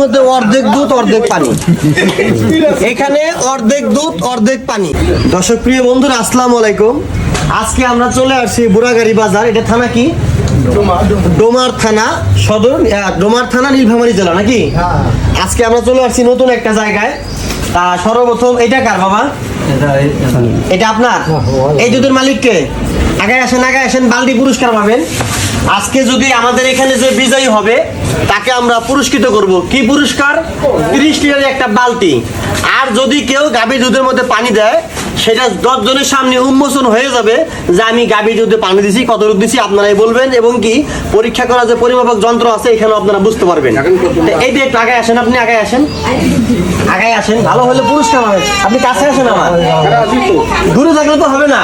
মধ্যে অর্ধেক দুধ, অর্ধেক পানি। এখানে অর্ধেক দুধ, অর্ধেক পানি। দর্শক, প্রিয় বন্ধুরা আলাইকুম। আজকে আমরা চলে আসছি বুড়াগাড়ি বাজার। এটা থানা কি? ডোমার থানা সদর ডোমার থানা নীলফামারী জেলা, নাকি? আজকে আমরা চলে আসছি নতুন একটা জায়গায়। তা সর্বপ্রথম, এটা কার বাবা? এটা আপনার? এই দুধের মালিককে। আগে আসেন আগে আসেন, বালতি পুরস্কার পাবেন। আজকে যদি আমাদের এখানে যে বিজয়ী হবে তাকে আমরা পুরস্কৃত করব। কি পুরস্কার? তিরিশ লিটারের একটা বালতি। আর যদি কেউ গাভী দুধের মধ্যে পানি দেয় সেটা দশ জনের সামনে উন্মোচন হয়ে যাবে যে আমি গাভী দুধে পানি দিছি কত দুধ দিছি আপনারাই বলবেন। এবং কি পরীক্ষা করা যে পরিমাপক যন্ত্র আছে এখানে আপনারা বুঝতে পারবেন। এই যে একটু আগে আসেন আপনি আগে আসেন। আগে আসেন ভালো হলে পুরস্কার পাবেন আপনি কাছে আসেন আমার। দূরে থাকলে তো হবে না।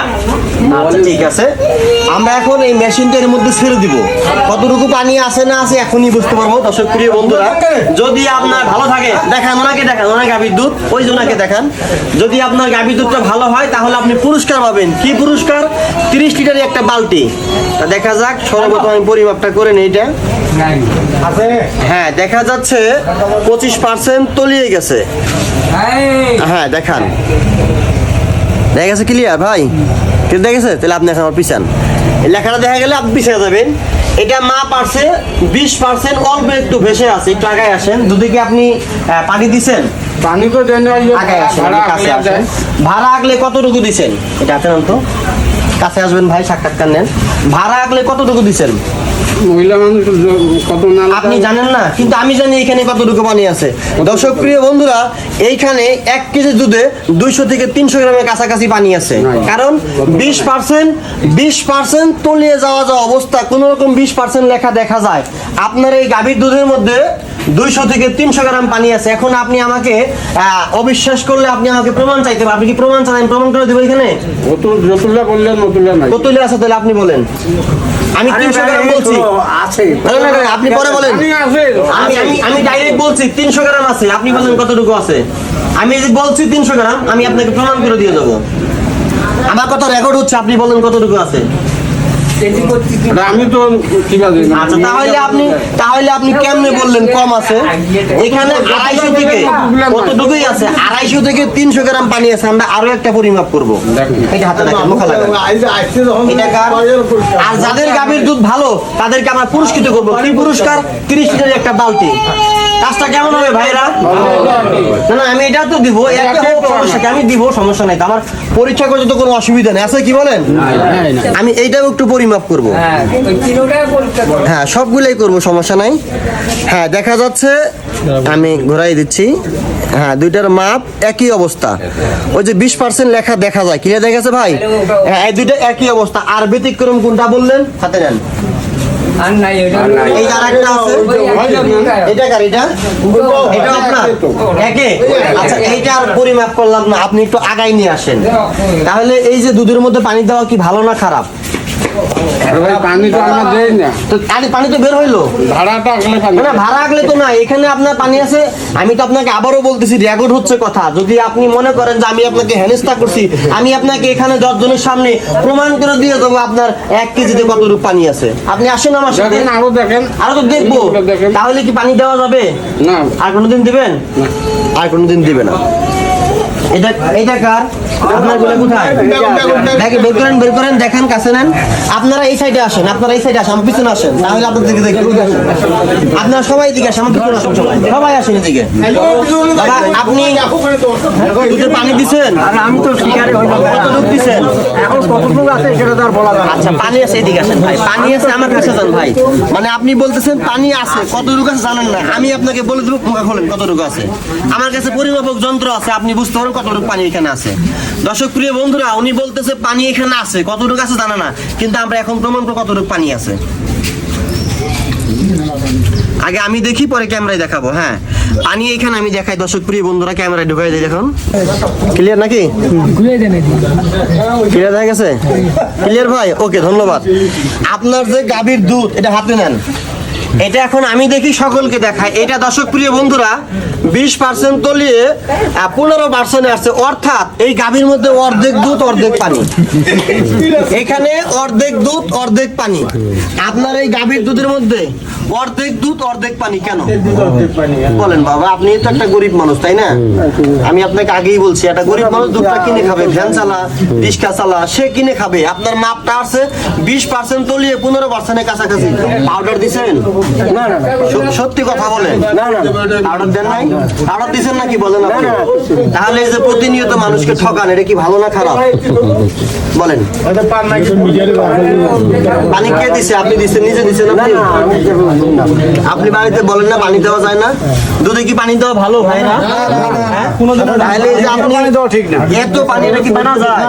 আচ্ছা ঠিক আছে। আমরা এখন এই মেশিনটার মধ্যে ছেড়ে দিব। কতটুকু পানি আছে না আছে এখনই বুঝতে পারব। দর্শক প্রিয় বন্ধুরা যদি আপনার ভালো থাকে দেখান ওনাকে দেখান ওনার গাভীর দুধ ওই জনাকে দেখান। যদি আপনার গাভীর দুধটা ভালো হয় তাহলে আপনি পুরস্কার পাবেন। কি পুরস্কার? তিরিশ লিটারের একটা বালতি। তা দেখা যাক সর্বপ্রথম আমি পরিমাপটা করে নিই এটা। হ্যাঁ দেখা যাচ্ছে পঁচিশ পার্সেন্ট তলিয়ে গেছে। হ্যাঁ দেখান। দেখা গেছে ক্লিয়ার ভাই? কিন্তু দেখেছে? তাহলে আপনি এখন আমার পিছান। লেখাটা দেখা গেলে আপনি পিছিয়ে যাবেন এটা মা পারছে বিশ পার্সেন্ট অল্প একটু ভেসে আছে একটু আগায় আসেন যদি কি আপনি পানি দিছেন? পানি তো দেন আগায় আসেন কাছে আসেন ভাড়া আগলে কতটুকু দিছেন? এটা হাতে তো? কাছে আসবেন ভাই সাক্ষাৎকার নেন। ভাড়া আগলে কতটুকু দিছেন? মহিলা মানুষ কত না আপনি জানেন না কিন্তু আমি জানি এখানে কতটুকু পানি আছে। দর্শক প্রিয় বন্ধুরা এইখানে এক কেজি দুধে দুইশো থেকে তিনশো গ্রামের কাছাকাছি পানি আছে। কারণ বিশ পার্সেন্ট বিশ পার্সেন্ট তলিয়ে যাওয়া অবস্থা কোন রকম বিশ পার্সেন্ট লেখা দেখা যায়। আপনার এই গাভীর দুধের মধ্যে দুইশো থেকে তিনশো গ্রাম পানি আছে। এখন আপনি আমাকে আহ, অবিশ্বাস করলে আপনি আমাকে প্রমাণ চাইতে পারেন। আপনি কি প্রমাণ চান? আমি প্রমাণ করে দেবো এখানে? বললেন কতলে আছে তাহলে আপনি বলেন। আমি তিনশো গ্রাম বলছি। আছে। না, না, না, আপনি পরে বলেন। আমি আমি আমি ডাইরেক্ট বলছি তিনশো গ্রাম আছে। আপনি বলেন কতটুকু আছে। আমি যে বলছি তিনশো গ্রাম আমি আপনাকে প্রমাণ করে দিয়ে দেবো। আমার কথা রেকর্ড হচ্ছে আপনি বলেন কতটুকু আছে। আমি তো ঠিক আছে আচ্ছা তাহলে আপনি তাহলে আপনি কেমনে বললেন কম আছে? এখানে আড়াইশো থেকে কতটুকুই আছে? আড়াইশো থেকে তিনশো গ্রাম পানি আছে আমরা আরও একটা পরিমাপ করব। কার? আর যাদের গাভীর দুধ ভালো তাদেরকে আমরা পুরস্কৃত করব। পুরস্কার? তিরিশ লিটারের একটা বালতি। কাজটা কেমন হবে ভাইরা? না না আমি এটা তো দিব একটা হোক সমস্যা আমি দিব সমস্যা নাই। আমার পরীক্ষা করতে তো কোনো অসুবিধা নেই। আছে কি বলেন? আমি এইটাও একটু পরিমাপ করব। হ্যাঁ সবগুলাই করব সমস্যা নাই। হ্যাঁ দেখা যাচ্ছে আমি ঘোরাই দিচ্ছি। হ্যাঁ দুইটার মাপ একই অবস্থা। ওই যে বিশ পার্সেন্ট লেখা দেখা যায়। ক্লিয়ার দেখা গেছে ভাই? হ্যাঁ এই দুইটা একই অবস্থা। আর ব্যতিক্রম কোনটা বললেন? হাতে নেন। এই আরেকটা আছে। এটা কার এটা? এটা আপনার। একে? আচ্ছা এইটার পরিমাপ করলাম না আপনি একটু আগাই নিয়ে আসেন। তাহলে এই যে দুধের মধ্যে পানি দেওয়া কি ভালো না খারাপ? আরে পানি তো আমরা দেই না। তো আরে পানি তো বের হইল। ভাড়াটা আগলে পানি না ভাড়া আগলে তো না এখানে আপনার পানি আছে। আমি তো আপনাকে আবারও বলতেছি রেকর্ড হচ্ছে কথা। যদি আপনি মনে করেন যে আমি আপনাকে হেনস্থা করছি আমি আপনাকে এখানে দশজনের সামনে প্রমাণ করে দিয়ে দেবো আপনার এক কেজিতে কতটুকু পানি আছে। আপনি আসেন আমার সাথে। দেখেন আরও দেখেন। আরও তো দেখব। তাহলে কি পানি দেওয়া যাবে? না। আর কোনোদিন দিবেন? আর কোনোদিন দিবে না। এটা এটা কার? আপনারগুলো কোথায়? দেখেন বের করেন বের করেন দেখেন কাছে নেন। আপনারা এই সাইডে আসেন আপনারা এই সাইডে আসেন আমার পিছনে আসেন তাহলে আপনার দিকে আপনারা সবাই দিকে আসেন আমার পিছনে আসেন সবাই। সবাই আসেন এদিকে। আপনি দুধের পানি দিছেন? আমি তো শিকারে কতটুকু আছে সেটা তো বলা যায় আচ্ছা পানি আছে এদিকে আসেন ভাই। পানি আছে আমার কাছে যান ভাই। মানে আপনি বলতেছেন পানি আছে, কতটুকু আছে জানেন না। আমি আপনাকে বলে দেবো, মুখে খোলেন কতটুকু আছে। আমার কাছে পরিমাপক যন্ত্র আছে, আপনি বুঝতে পারেন কতটুকু পানি এখানে আছে। দর্শক, প্রিয় বন্ধুরা, উনি বলতেছে পানি এখানে আছে, কতটুকু আছে জানা না। কিন্তু আমরা এখন প্রমাণ কতটুকু পানি আছে। আগে আমি দেখি, পরে ক্যামেরায় দেখাবো হ্যাঁ। পানি এখানে, আমি দেখাই। দর্শক, প্রিয় বন্ধুরা, ক্যামেরায় ঢুকাই দিই, দেখুন। ক্লিয়ার নাকি? ক্লিয়ার হয়ে গেছে? ক্লিয়ার ভাই? ওকে ধন্যবাদ। আপনার যে গাভীর দুধ, এটা হাতে নেন। এটা এখন আমি দেখি সকলকে দেখাই। এটা দর্শক, প্রিয় বন্ধুরা, বিশ পার্সেন্ট তলিয়ে পনেরো পার্সেন্ট আসছে। অর্থাৎ, এই গাভীর মধ্যে অর্ধেক দুধ, অর্ধেক পানি। এখানে অর্ধেক দুধ, অর্ধেক পানি। আপনার এই গাভীর দুধের মধ্যে অর্ধেক দুধ অর্ধেক পানি কেন? বলেন বাবা আপনি তো একটা গরিব মানুষ তাই না? আমি আপনাকে আগেই বলছি একটা গরিব মানুষ দুধটা কিনে খাবে ভ্যান চালা রিক্সা চালা সে কিনে খাবে। আপনার মাপটা আছে বিশ পার্সেন্ট তলিয়ে পনেরো পার্সেন্টের কাছাকাছি। পাউডার দিছেন? না না না। সত্যি কথা বলেন। না না পাউডার দেন নাই? পাউডার দিছেন নাকি বলেন আপনি? তাহলে এই যে প্রতিনিয়ত মানুষকে ঠকান এটা কি ভালো না খারাপ? বলেন। পানি কে দিছে? আপনি দিছেন নিজে দিছেন আপনি? আপনি বাড়িতে বলেন না পানি দেওয়া যায় না। দুধে কি পানি দেওয়া ভালো ভাই না? হ্যাঁ? তাহলে যে আপনি এত পানি এটা কি বানা যায়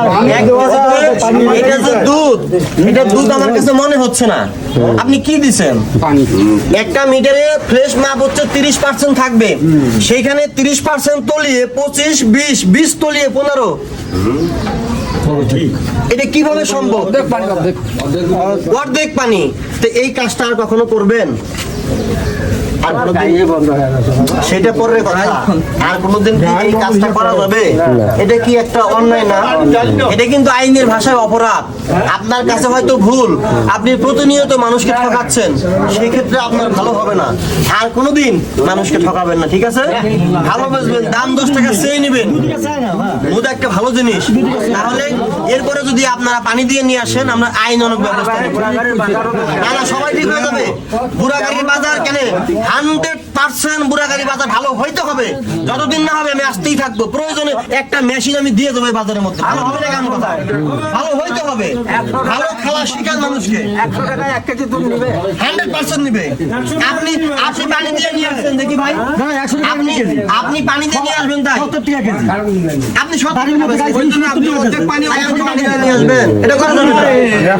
এটা যে দুধ এটা দুধ আমার কাছে মনে হচ্ছে না। আপনি কি দিছেন? একটা মিটারে ফ্রেশ মাপ হচ্ছে তিরিশ পার্সেন্ট থাকবে। সেইখানে তিরিশ পার্সেন্ট তলিয়ে পঁচিশ বিশ বিশ তলিয়ে পনেরো। এটা কীভাবে সম্ভব? অর্ধেক পানি। তো এই কাজটা আর কখনো করবেন? সেটা কথা। আর কোনোদিন এই কাজটা করা যাবে? এটা কি একটা অন্যায় না? এটা কিন্তু আইনের ভাষায় অপরাধ। আপনার কাছে হয়তো ভুল। আপনি প্রতিনিয়ত মানুষকে ঠকাচ্ছেন। সেই ক্ষেত্রে আপনার ভালো হবে না। আর কোনোদিন মানুষকে ঠকাবেন না, ঠিক আছে? ভালো বুঝবেন, দাম দশ টাকা চেয়ে নেবেন। দুধ একটা ভালো জিনিস। তাহলে এরপরে যদি আপনারা পানি দিয়ে নিয়ে আসেন, আমরা আইন অনেক ব্যবস্থা না, সবাই ঠিক হয়ে যাবে। বুড়াগাড়ির বাজার কেন? হান্ড্রেড পার্সেন্ট বুড়াগাড়ি বাজার ভালো হইতে হবে। যতদিন না হবে আমি আসতেই থাকব। প্রয়োজনে একটা মেশিন আমি দিয়ে দেবো বাজারের মধ্যে। ভালো হবে না কেন কথা? ভালো হইতে হবে। ভালো খেলা শিখান মানুষকে। একশো টাকায় এক কেজি দুধ নিবে হান্ড্রেড পার্সেন্ট নিবে। আপনি আপনি পানি দিয়ে নিয়ে আসবেন দেখি ভাই। আপনি আপনি পানি দিয়ে নিয়ে আসবেন তাই। সব আপনি অর্ধেক পানি আপনি পানি দিয়ে নিয়ে আসবেন। এটা করা যাবে না।